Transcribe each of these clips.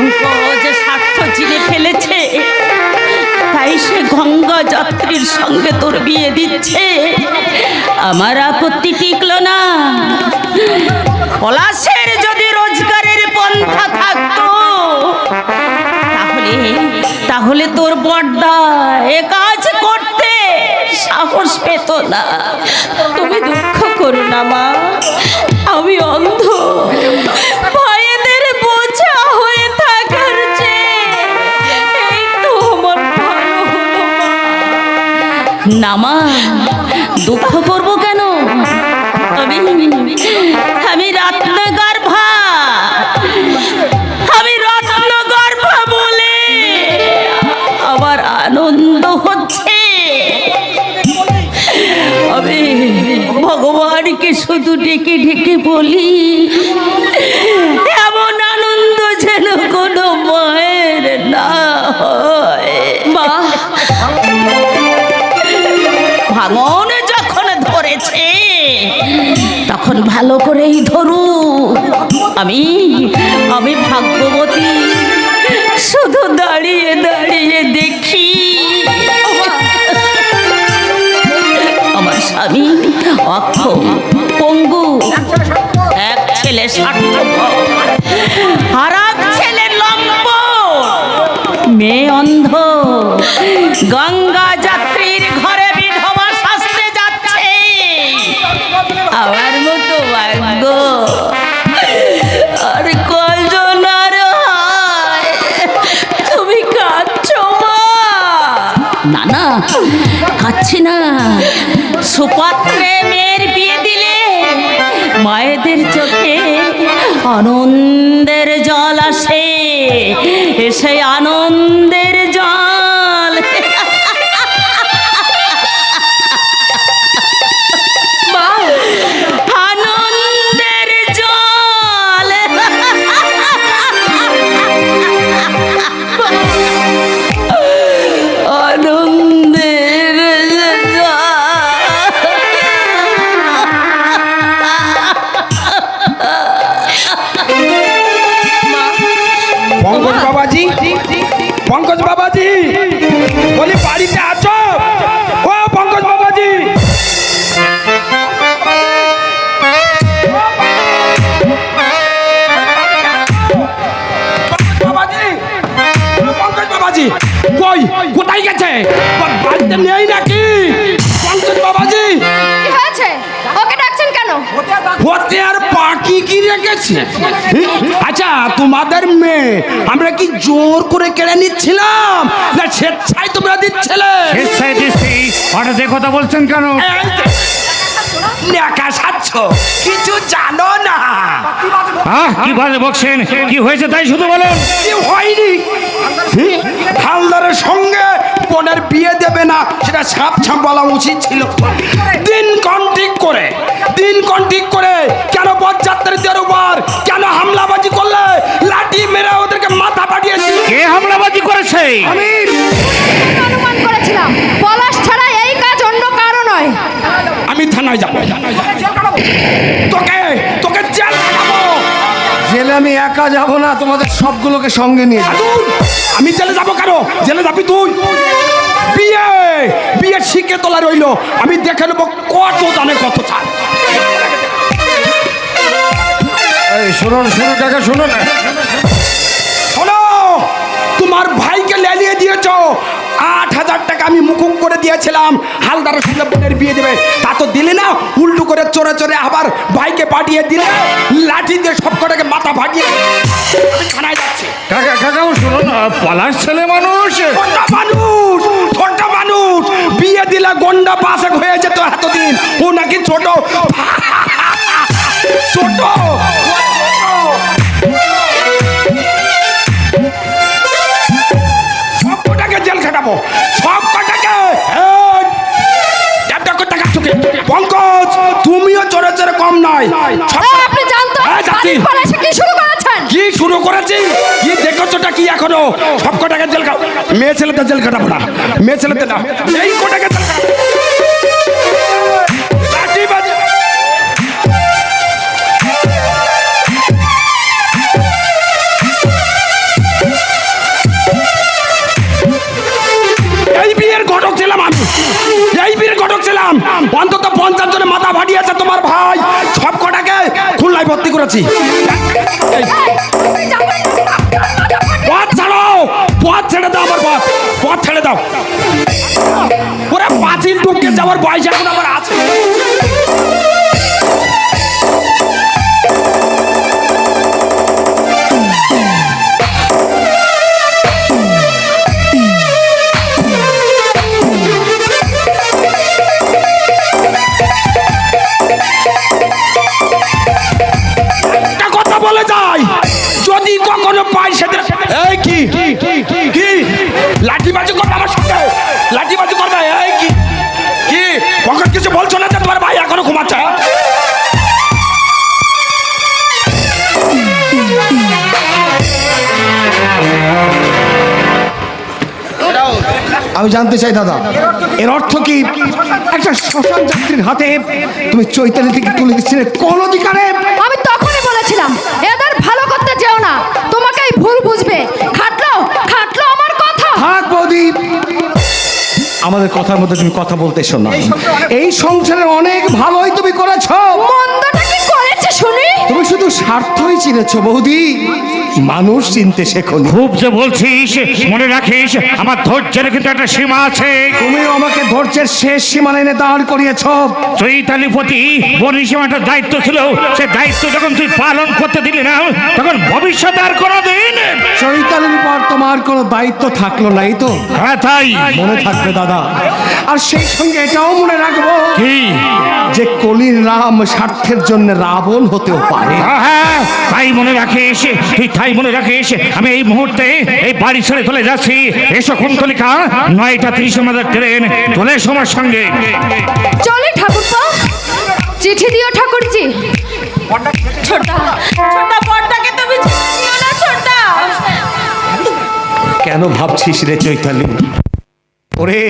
পঙ্কজ স্বার্থ চিনে ফেলেছে, তাই সে গঙ্গা যাত্রীর সঙ্গে তোর বিয়ে দিচ্ছে। আমার আপত্তি টিকলো না। পলাশের যদি রোজগারের পন্থা থাকতো, তাহলে তাহলে তোর বড়দা এ কাজ করতে সাহস পেত না। তুমি দুঃখ করো না, মা। আমি অন্ধ। ভাইদের মা। না মা দুঃখ করব কেন? আমি আমি রত্নগর্ভা। আমি রত্নগর্ভা বলে আমার আনন্দ হচ্ছে। আমি ভগবানকে শুধু ডেকে ডেকে বলি ভাঙন যখন ধরেছে, তখন ভালো করেই ধরু আমি আমি ভাগ্যবতী, শুধু দাঁড়িয়ে দাঁড়িয়ে দেখি। আমার স্বামী অক্ষম, পঙ্গু, এক ছেলে স্বার্থপর ছেলে লম্ব মেয়ে অন্ধ, গঙ্গা কাচ্ছি না। সুপাত্রে মেয়ের বিয়ে দিলে মায়েদের চোখে আনন্দের জল আসে। এসে আনন্দের কোথায় গেছে। বাড়িতে নেই নাকি? পঙ্কজ বাবাজি। কি হয়েছে? ওকে ডাকছেন কেন? হতে আর পাখি কি রেখেছে? আচ্ছা তোমাদের মেয়ে আমরা কি জোর করে কেড়ে নিচ্ছিলাম? না স্বেচ্ছায় তোমরা দিচ্ছিলে? স্বেচ্ছায় দিচ্ছি। হঠাৎ কথা বলছেন কেন? এই সাচ্ছ কিছু জানো না। কি বাজে বকছেন? কি হয়েছে তাই শুধু বলুন? কি হয়নি? হালদারের সঙ্গে বোনের বিয়ে দেবে না সেটা সাপ ছাপ বলা উচিত ছিল। দিন কন ঠিক করে দিন কন ঠিক করে কেন বরযাত্রীদের উপর কেন হামলাবাজি করলে লাঠি মেরে ওদেরকে মাথা পাঠিয়েছি? কে হামলাবাজি করেছে? আমি। অনুমান করেছিলাম পলাশ ছাড়া এই কাজ অন্য কারও নয়। আমি থানায় যাব। তোকে তোকে জেলে আমি একা যাব না তোমাদের সবগুলোকে সঙ্গে নিয়ে যাব। আমি জেলে যাব কেন? জেলে যাবি তুই? বিয়ে বিয়ে শিখে তোলা রইল। আমি দেখে নেব কত দানে কত চাল এই শুনুন শুনুন কাকা শুনুন। শোনো তোমার ভাইকে লেলিয়ে দিয়েছ। আট হাজার টাকা আমি মুকুব করে দিয়েছিলাম। হালদারের সঙ্গে বোনের বিয়ে দেবে। তা তো দিলে না উল্টো করে চড়ে চড়ে আবার ভাইকে পাঠিয়ে দিলে। লাঠি দিয়ে সব কটাকে মাথা ফাটিয়ে আমি থানায় যাচ্ছি। কাকা কাকা শুনুন পলাশ ছেলে মানুষ। মানুষ ছোট মানুষ। বিয়ে দিলে গন্ডা পাশে হয়ে যেত এতদিন। ও নাকি ছোট। শুরু করেছি কি দেখেছোটা কি এখনও? সব কটাকে জেল কাট মেয়ে ছেলেতে জেল কাটাবো না মেয়ে ছেলেতে না এই কটাকে আমি জানতে চাই দাদা। এর অর্থ কি? একটা শ্মশান যাত্রীর হাতে তুমি চৈতালি থেকে তুলে দিচ্ছিলে কোন অধিকারে? আমি তখনই বলেছিলাম এদের ভালো করতে যেও না। তোমাকেই ভুল বুঝবে। খাটলো খাটলো আমার কথা। থাক বৌদি। আমাদের কথার মধ্যে তুমি কথা বলতে এসো না। এই সংসারে অনেক ভালোই তুমি করেছ। মন্দটা কি করেছে শুনি? তুমি শুধু স্বার্থই চিনেছো বৌদি। মানুষ চিনতে শেখনি খুব যে বলছিস মনে রাখিস আমার ধৈর্যের কিন্তু একটা সীমা আছে। তুমি আমাকে ধৈর্যের শেষ সীমানা এনে দাঁড় করিয়েছ। চৈতালির প্রতি বনিসীমা একটা দায়িত্ব ছিল সে দায়িত্ব যখন তুই পালন করতে দিলি না তখন ভবিষ্যতে আর কোনোদিন চৈতালির পর তোমার কোনো দায়িত্ব থাকল নাই তো? হ্যাঁ তাই। মনে থাকবে দাদা। আর সেই সঙ্গে এটাও মনে রাখব কি? যে কলির রাম স্বার্থের জন্য রাবণ হতেও পারে। হ্যাঁ, হ্যাঁ তাই মনে রাখিস তুই তাই মনে রাখিস আমি এই মুহূর্তে এই বাড়ি ছেড়ে চলে যাচ্ছি। এসো কুন্তলিকা নয়টা তিরিশ আমাদের ট্রেন চলে এসো আমার সঙ্গে। চলে ঠাকুরপো চিঠি দিও ঠাকুরজি। ছোটা ছোটা বড়টাকে তুমি ছেড়ে দিও না ছোটা। কেন ভাবছিস রে চৈতালি? ওরে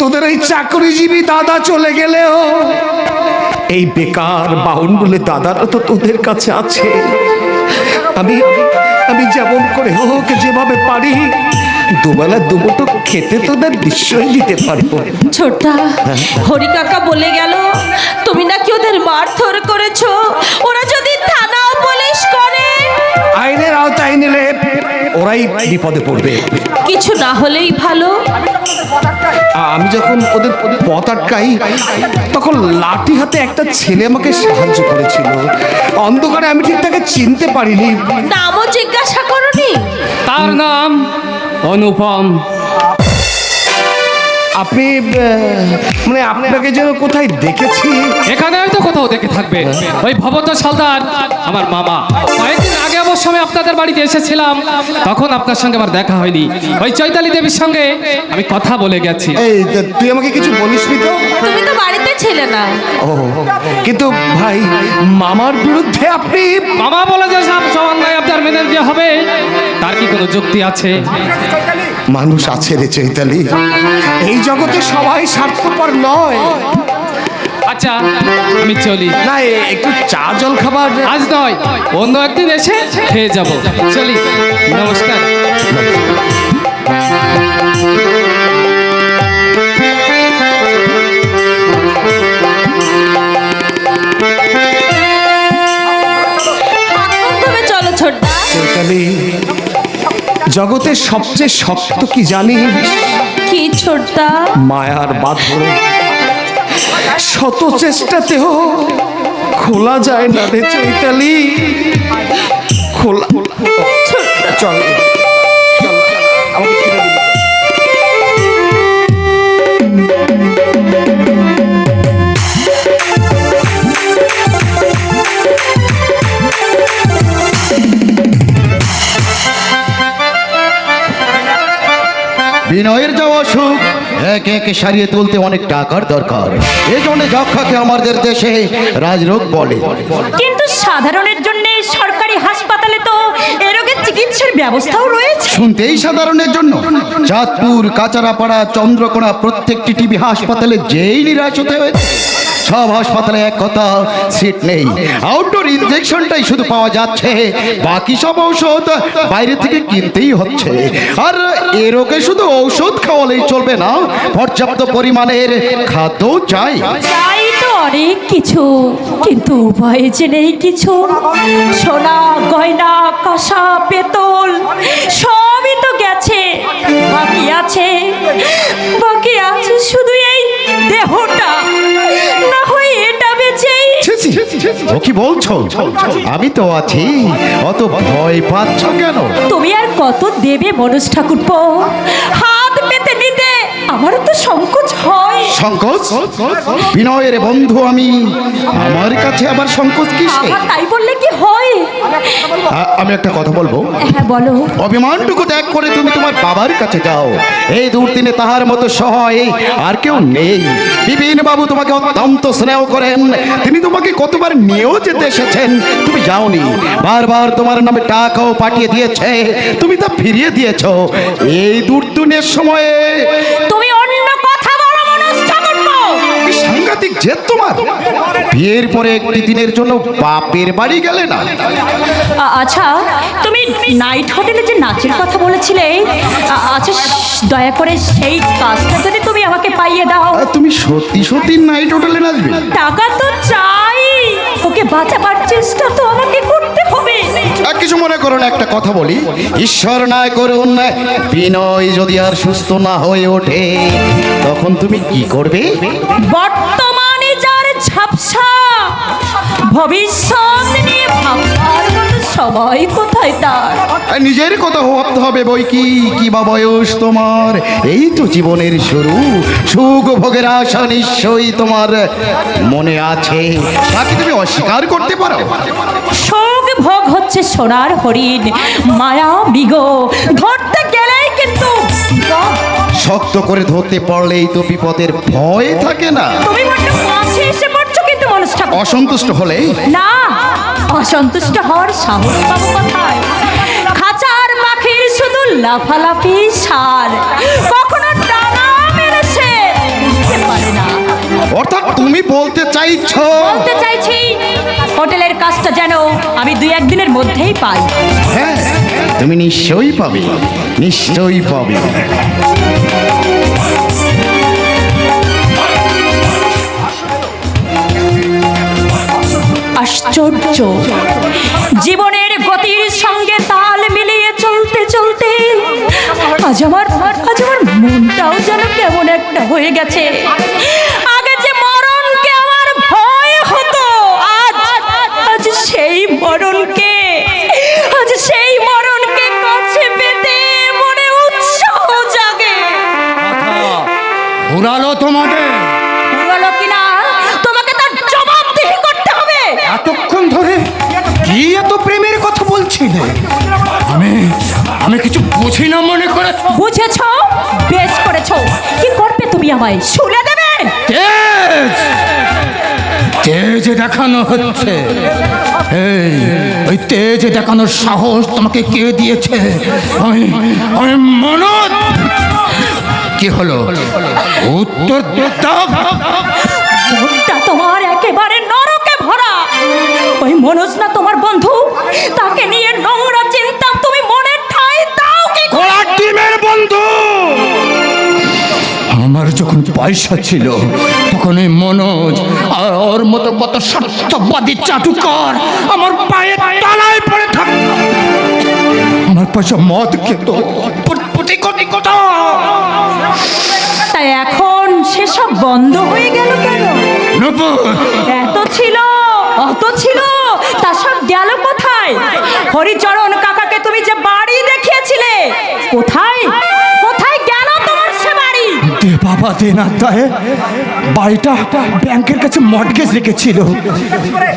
তোদের এই চাকরিজীবী দাদা চলে গেলেও এই বেকার বাউন্ডুলে দাদারা তো তোদের কাছে আছে। আমি আমি যেমন করে হোক যেভাবে পারি দুবেলা দুমুটো খেতে তো না নিশ্চয়ই দিতে পারব। ছোটা হরি কাকা বলে গেল তুমি নাকি ওদের মারধর করেছ? ওরা যদি থানা পুলিশ করে আইনের আওতায় নিলে ওরাই বিপদে পড়বে। কিছু না হলেই ভালো। আমি যখন ওদের পথ আটকাই তখন লাঠি হাতে একটা ছেলে আমাকে সাহায্য করেছিল। অন্ধকারে আমি ঠিক তাকে চিনতে পারিনি। নামও জিজ্ঞাসা করনি। তার নাম অনুপম। আপনি মানে আপনাকে যেন কোথায় দেখেছি। এখানে হয়তো কোথাও দেখে থাকবে। ওই ভবত সালদার আমার মামা। কয়েকদিন আগে অবশ্য আমি আপনাদের বাড়িতে এসেছিলাম। তখন আপনার সঙ্গে আমার দেখা হয়নি। ওই চৈতালি দেবীর সঙ্গে আমি কথা বলে গেছি। এই তুই আমাকে কিছু বলিসনি তো? তুমি তো বাড়িতে ছিলে না। ও কিন্তু ভাই মামার বিরুদ্ধে আপনি মামা বলে যে সব সমান নাই আপনার মেনে নিতে হবে। তার কি কোনো যুক্তি আছে? মানুষ আছে রে চৈতালি। এই জগতে সবাই স্বার্থপর নয়। আচ্ছা আমি চলি। না এ- একটু চা জল খাবার। আজ নয় অন্য একদিন এসে খেয়ে যাব। চলি নমস্কার। তুমি চলো ছোট্টা চৈতালি জগতের সবচেয়ে শক্ত কি জানি? কি ছোট্টা মায়ার বাঁধন। শত চেষ্টাতেও খোলা যায় না রে চৈতালি। খোলা চল। বিনয়ের যা অসুখ এক এক সারিয়ে তুলতে অনেক টাকার দরকার। এই জন্য যক্ষাকে আমাদের দেশে রাজরোগ বলে। কিন্তু সাধারণের জন্য সরকারি হাসপাতালে তো এ রোগের চিকিৎসার ব্যবস্থাও রয়েছে। শুনতেই সাধারণের জন্য। চাঁদপুর কাচারাপাড়া চন্দ্রকোনা প্রত্যেকটি টিভি হাসপাতালে যেই নিরাশ হতে হয়েছে। সব হাসপাতালে এক কথা, সিট নেই। আউটডোর ইনজেকশনটাই শুধু পাওয়া যাচ্ছে। বাকি সব ঔষধ বাইরে থেকে কিনতেই হচ্ছে। আর এ রোগে শুধু ঔষধ খাওয়ালেই চলবে না, পর্যাপ্ত পরিমাণের খাদ্যও চাই। চাই তো অনেক কিছু, কিন্তু উপায় নেই কিছু। সোনা, গয়না, কাঁসা, পেতল, সবই তো গেছে, বাকি আছে। বাকি আছে শুধু এই দেহটা। ও কি বলছো? আমি তো আছি। অত ভয় পাচ্ছ কেন? তুমি আর কত দেবে মনোজ ঠাকুরপো? হাত পেতে নিতে আমার তো সংকোচ হয়। সংকোচ? বিনয়ের বন্ধু আমি। আমার কাছে আবার সংকোচ কিসে? আহা, তাই বললে কি আমি একটা কথা বলব? হ্যাঁ বলো। অভিমানটুকু ত্যাগ করে তুমি তোমার বাবার কাছে যাও। এই দুর্দিনে তাহার মতো সহায় আর কেউ নেই। বিপিন বাবু তোমাকে অত্যন্ত স্নেহ করেন। তিনি তোমাকে কতবার নিয়েও যেতে এসেছেন। তুমি যাওনি। বারবার তোমার নামে টাকাও পাঠিয়ে দিয়েছে। তুমি তা ফিরিয়ে দিয়েছ। এই দুর্দিনের সময়ে জেদ তোমার? বিয়ের পরে একটি দিনের জন্য বাপের বাড়ি গেলে না। আচ্ছা তুমি নাইট হোটেলে যে নাচের কথা বলেছিলে আচ্ছা দয়া করে সেই কাজটা যদি তুমি আমাকে পাইয়ে দাও। তুমি সত্যি সত্যি নাইট হোটেলে নাচবে? টাকা তো চাই। ওকে বাঁচাবার চেষ্টা তো আমাকে করতে হবে। কিছু মনে করো না একটা কথা বলি। ঈশ্বর না করুন বিনয় যদি আর সুস্থ না হয়ে ওঠে তখন তুমি কি করবে? বর্তমানে ভবিষ্যৎ নিয়ে ভাববার মতো কোথায় তার? নিজের কথা ভাবতে হবে বই কি? কি বা বয়স তোমার? এই তো জীবনের শুরু। সুখ ভোগের আশা নিশ্চয়ই তোমার মনে আছে। তাকে তুমি অস্বীকার করতে পারো? শোক ভোগ হচ্ছে সোনার হরিণ। মায়া বিগ। ধরতে গেলেই কিন্তু শক্ত করে ধরতে পারলেই তো বিপদের ভয় থাকে না। তুমি অসন্তুষ্ট হলে? না অসন্তুষ্ট হওয়ার সাহস পাবো কোথায়? খাঁচার পাখির শুধু লাফালাফি সার। কখনো ডানা মেরেছে পারে না। অর্থাৎ তুমি বলতে চাইছো? বলতে চাইছি হোটেলের কাজটা যেন আমি দুই একদিনের মধ্যেই পাই। হ্যাঁ তুমি নিশ্চয়ই পাবে নিশ্চয়ই পাবে। আশ্চর্য। জীবনের গতির সঙ্গে তাল মিলিয়ে চলতে চলতে আজ আমার আজ আমার মনটাও যেন কেমন একটা হয়ে গেছে। আগে যে মরণকে আমার ভয় হতো, আজ আজ সেই মরণকে, আজ সেই মরণকে কাছে পেতে মনে উৎসাহ জাগে। উড়ালো তোমাদের। বলছিলে আমি আমি কিছু বুঝি না মনে করে? বুঝেছ? বেশ করেছ। কি করবে তুমি আমায়? শুলে দেবে? তেজ তেজ দেখানো হচ্ছে? এই ওই তেজ দেখানোর সাহস তোমাকে কে দিয়েছে? আমি আমি মনত কি হলো? উত্তর মনটা তোমার একেবারে নরকে ভরা। ওই মনোজ না তোমার বন্ধু? তাকে নিয়ে বন্ধু! আমার যখন পয়সা ছিল তখন এই মনোজ আর ওর মতো কত স্বার্থবাদী চাটুকর আমার পায়ে তলায় পড়ে থাক আমার পয়সা মদ খেত। তাই এখন সেসব বন্ধ হয়ে গেল কেন? এত ছিল অত ছিল তা সব গেল কোথায়? হরিচরণ কাকাকে তুমি যে বাড়ি দেখিয়েছিলে কোথায়? বাবা দেনার দায়ে বাড়িটা ব্যাংকের কাছে মর্টগেজ রেখেছিল।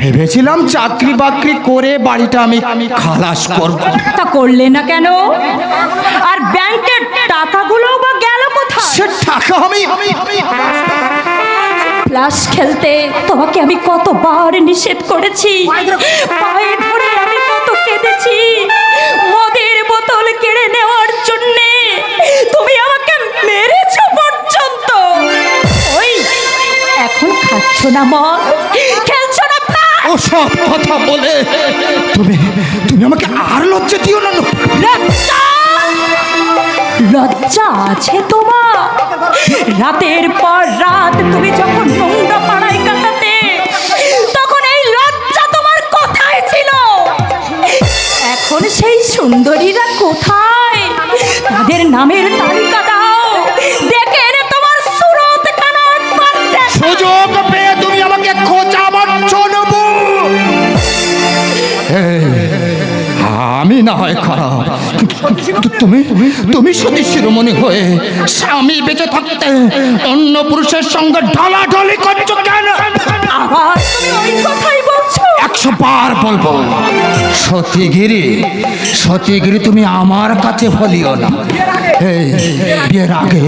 ভেবেছিলাম চাকরি বাকরি করে বাড়িটা আমি খালাস করব। তা করলে না কেন? আর ব্যাংকের টাকাগুলো বা গেল কোথায়? সে টাকা আমি ফ্লাশ খেলতে তোমাকে আমি কতবার নিষেধ করেছি? পায়ে না মদ খেলছ না ও সব কথা বলে। তুমি তুমি আমাকে আর লজ্জা দিও না লজ্জা? লজ্জা আছে তোমার। রাতের পর রাত তুমি যখন নোংরা পাড়ায় কাটাতে তখন এই লজ্জা তোমার কোথায় ছিল? এখন সেই সুন্দরীরা কোথায়? তাদের নামের না হয় তুমি তুমি সতী শিরোমণি হয়ে স্বামী বেঁচে থাকতে অন্য পুরুষের সঙ্গে ঢলাঢলি করছ কেন? আবার তুমি ওই কথাই বলছো। একশো বার বলব সতীগিরি সতীগিরি তুমি আমার কাছে বলিও না। এই বিয়ের আগে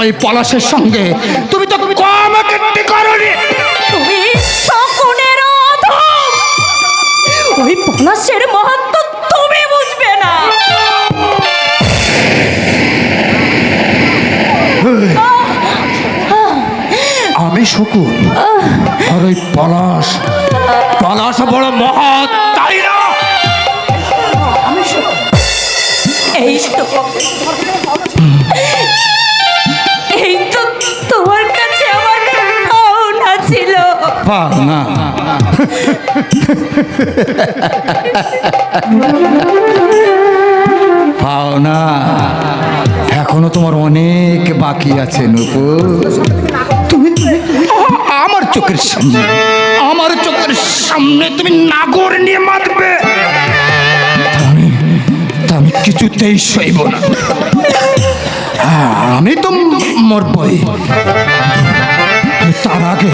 ওই পলাশের সঙ্গে তুমি তো কম কীর্তি করনি। তুমি শকুনের অধম। ওই পলাশের শকুন। আর ওই পলাশ। পলাশ বড় মহৎ তাই না? এই তো এই তো তোমার কাছে আমার পাওনা ছিল। পাওনা পাওনা এখনও তোমার অনেক বাকি আছে নুপুর। তুমি চোখের সামনে। আমার চোখের সামনে তুমি নাগর নিয়ে মাতবে। আমি কিছুতেই সইব না। হ্যাঁ, আমি তো মরবই। তার আগে